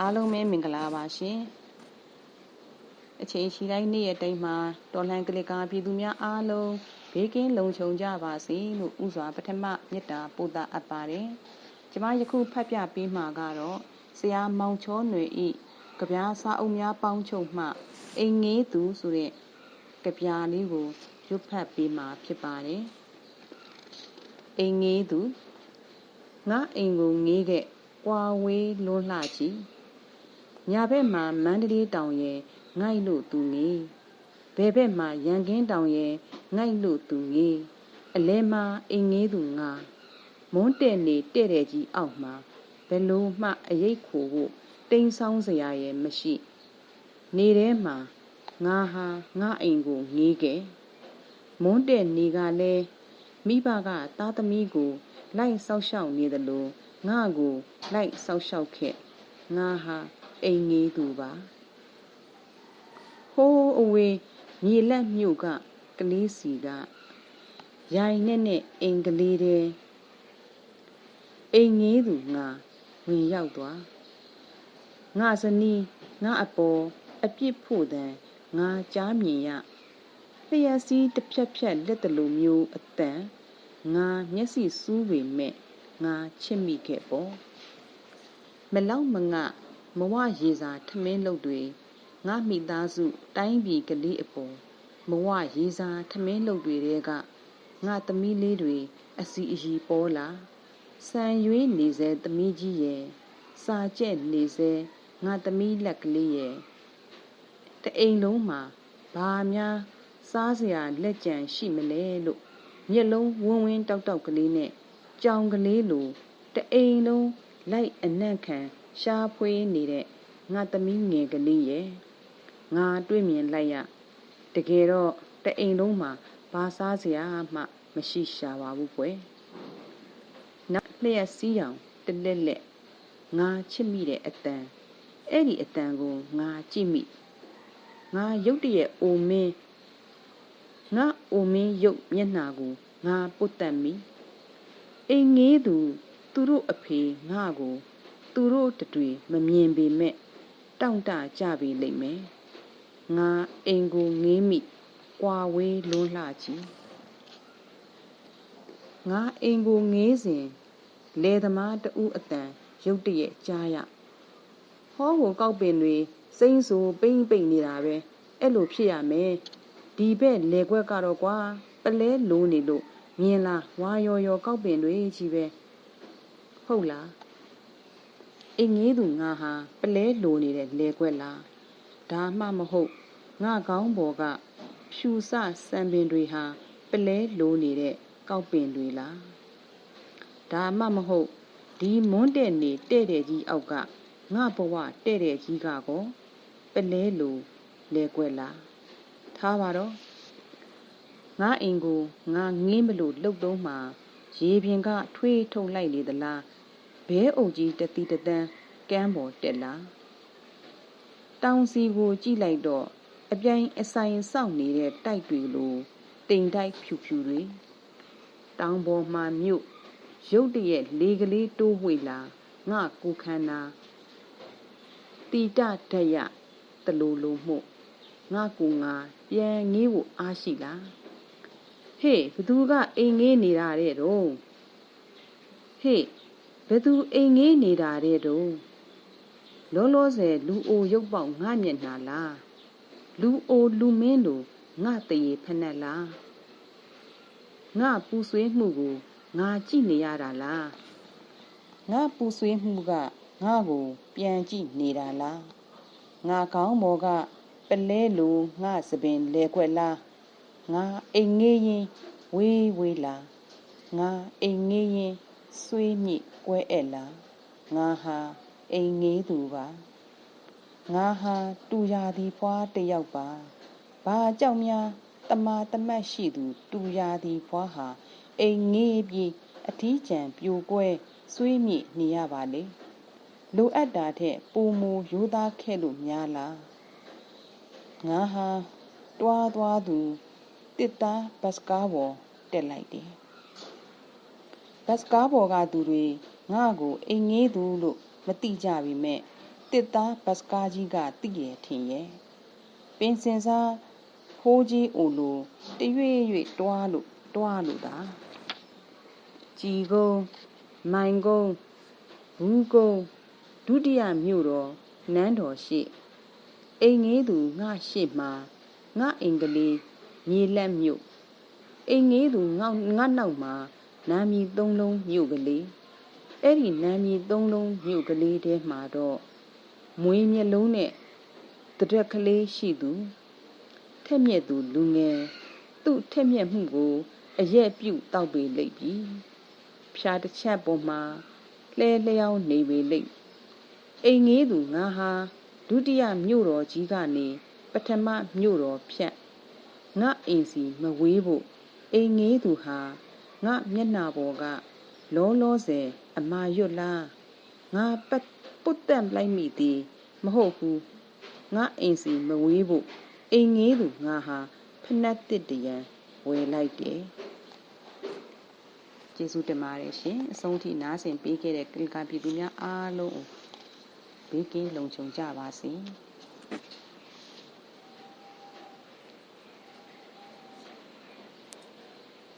အားလုံးပဲမင်္ဂလာပါရှင်အချိန်ရှိတိုင်းနေ့ရက်တိုင်းမှာတော်လှန်ကလစ်ကာပြည်သူများအားလုံးဘေးကင်းလုံခြုံကြပါစေလို့ဥစွာပထမမေတ္တာပို့သအပ်ပါတယ်ကျမယခုဖတ်ပြပေးမှာကတော့ဆရာမောင်ချောຫນွေဤကြပြားစာအုပ်များပေါင်းချုပ်မှအိမ်ငေးသူဆိုတဲ့ကြပြားလေးကိုရွတ်ဖတ်ပေးမှာဖြစ်ပါတယ်အိမ်ငေးသူငါအိမ်ကိုငေးခဲ့ကွာဝေးလွန်းလှကြည့် ညာဘက်မှာမန္တလေးတောင်ရဲ့ငိုက်လို့သူငေးဘယ်ဘက်မှာရန်ကင်းတောင်ရဲ့ငိုက်လို့သူငေးအလဲမှာအိမ်ငေးသူငါမွန်းတဲ့နေတဲ့တဲ့ကြီးအောက်မှာဘယ်လိုမှအရိတ်ခိုဖို့တိမ်ဆောင်းစရာရဲ့မရှိ နေထဲမှာငါဟာငါအိမ်ကိုငေးခဲ့မွန်းတဲ့နေကလည်းမိဘကသားသမီးကို လိုက်ဆောက်ရှောက်နေသလိုငါကိုလိုက်ဆောက်ရှောက်ခဲ့ငါဟာ အိမ်ငေးသူပါဟိုးအဝေးမြေလက်မြို့ကကလေးစီကရိုင်နဲ့နဲ့အိမ်ကလေးတဲ့အိမ်ငေးသူငါဝင်ရောက်သွားငါဇနီးငါအပေါ်အပြစ်ဖို့တန်ငါကြားမြင်ရလျှက်စီးတစ်ဖြက်ဖြက်လက်တလူမျိုးအတန်ငါမျက်စိစူးပေမဲ့ငါချစ်မိခဲ့ပေါ့မလောက်မငါ မဝရေစာထမင်းလုပ်တွေငါမိသားစု တိုင်းပြည်ကလေးအပေါ်မဝရေစာထမင်းလုပ်တွေတဲကငါသမီးလေးတွေအစီအီပေါ်လာစံရွေးနေစေသမီးကြီးရဲ့စာကျက်နေစေငါသမီးလက်ကလေးရဲ့တအိမ်လုံးမှာဘာများစားစရာလက်ကြံရှိမလဲလို့မျက်လုံးဝင်းဝင်းတောက်တောက်ကလေးနဲ့ကြောင်ကလေးလိုတအိမ်လုံး လိုက်အနံ့ခံရှားဖွေးနေတဲ့ငါသမီးငယ်ကလေးရဲ့ငါတွေ့မြင်လိုက်ရတကယ်တော့တအိမ်လုံးမှာဘာစားစရာမှမရှိရှာပါဘူးကွယ်နောက်လျက်စီးအောင်တလက်လက်ငါချစ်မိတဲ့အတန်အဲ့ဒီအတန်ကိုငါကြည့်မိငါရုတ်တရက်အိုမင်းငါအိုမင်းရုပ်မျက်နှာကိုငါပုတ်တက်မိအိမ်ငေးသူ သူတို့အဖေငါကို သူတို့တတွေမမြင်ပေမဲ့တောင့်တကြပြီလိမ့်မယ်ငါအိမ်ကိုငေးမိကွာဝေးလွန်းလှချီငါအိမ်ကိုငေးစဉ်လေသမားတဦးအတန်ရုတ်တရက်ကြားရဟောကိုကောက်ပင်တွေစိမ့်ဆူပိမ့်ပိမ့်နေတာပဲအဲ့လိုဖြစ်ရမယ်ဒီဘက်လေခွက်ကတော့ကွာပလဲလိုးနေလို့မြင်လားဝါရော်ရော်ကောက်ပင်တွေကြီးပဲ ဟုတ်လားအင်းငေးသူငါဟာပလဲလိုနေတဲ့လေခွက်လားဒါမှမဟုတ်ငါကောင်းပေါ်ကဖြူစစံပင်တွေဟာပလဲလိုနေတဲ့ကောက်ပင်တွေလားဒါမှမဟုတ်ဒီမွန်းတဲ့နေတဲ့တဲ့ကြီးအောက်ကငါဘဝတဲ့တဲ့ကြီးကကောပလဲလိုလဲခွက်လားထားပါတော့ငါအိမ်ကိုငါငင်းမလို့လှုပ်တော့မှရေပြင်ကထွေးထုတ်လိုက်လေသလား ဘဲအုပ်ကြီးတတိတတန်းကမ်းပေါ်တက်လာတောင်စီကိုကြည့်လိုက်တော့အပြိုင်အဆိုင်စောင့်နေတဲ့တိုက်တွေလိုတိမ်တိုက်ဖြူဖြူတွေတောင်ပေါ်မှာမြို့ရုတ်တရက်လေကလေးတိုးဝှေ့လာငါကိုခန္ဓာတီတဓာတ်ရတလူလိုမှုငါကူငါပြန်ငေးဖို့အားရှိလားဟေ့ဘသူကအိမ်ငေးနေတာတဲ့တော့ဟေ့ ဘသူအိမ်ငေးနေတာတဲ့တော့လောလောဆယ်လူအိုရုပ်ပေါက်ငါမျက်နှာလားလူအိုလူမင်းတို့ငါတရေဖက်နဲ့လားငါပူဆွေးမှုကိုငါကြည့်နေရတာလားငါပူဆွေးမှုကငါကို ပြန်ကြည့်နေတာလားငါကောင်းမော်ကပလဲလိုငါစပင်လဲခွက်လားငါအိမ်ငေးရင်ဝေးဝေးလားငါအိမ်ငေးရင် ဆွေးမြစ်ကွဲအဲ့လားငါဟာအိမ်ငေးသူပါငါဟာတူရာသည်ဖွာတယောက်ပါဘာကြောင့်များတမာတမတ်ရှိသူတူရာသည်ဖွာဟာအိမ်ငေးပြီးအထီးကျန်ပြိုကွဲဆွေးမြစ်နေရပါလေလိုအပ်တာထက်ပုံမူရိုးသားခဲ့လို့များလားငါဟာတွားသွားသူတစ်သားဘတ်စကားပေါ်တက်လိုက်တယ် ဘတ်စကားပေါ်ကသူတွေငါ့ကိုအိမ်ငေးသူလို့မသိကြပြီမဲ့တစ်သားဘတ်စကားကြီးကတိရထင်ရဲ့ပင်စင်စားဖိုးကြီးအိုလိုတရွေ့ရွေ့တွားလို့တွားလို့သာကြည်ကုန်းမိုင်ကုန်းဘူးကုန်းဒုတိယမြို့တော်နန်းတော်ရှိအိမ်ငေးသူငါရှိမှာငါအင်္ဂလိမြေလက်မြို့အိမ်ငေးသူငေါငါနောက်မှာ နာမည်သုံးလုံးမြို့ကလေးအဲ့ဒီနာမည်သုံးလုံးမြို့ကလေးထဲမှာတော့မွေးမျက်လုံးနဲ့တရက်ကလေးရှိသူထက်မြက်သူလူငယ်သူ့ထက်မြက်မှုကိုအရက်ပြုတ်တောက်ပေလိမ့်ပြီဖြာတစ်ချက်ပေါ်မှာလဲလျောင်းနေပေလိမ့်အိမ်ငေးသူငါဟာဒုတိယမြို့တော်ကြီးကနေပထမမြို့တော်ဖြတ်ငါအိမ်စီမဝေးဖို့အိမ်ငေးသူဟာ ငါမျက်နှာပေါ်ကလောလောဆယ်အမာရွတ်လားငါပတ်ပုတ်တက်လိုက်မိသည်မဟုတ်ဘူးငါအိမ်စီမဝေးဖို့အိမ်ငေးသူငါဟာဖနက်တစ်တရံဝယ်လိုက်တယ်ကျေးဇူးတင်ပါတယ်ရှင်အဆုံးထိနားဆင်ပေးခဲ့တဲ့ကလကပြည်သူများအားလုံးကိုဘေးကင်းလုံခြုံကြပါစေ။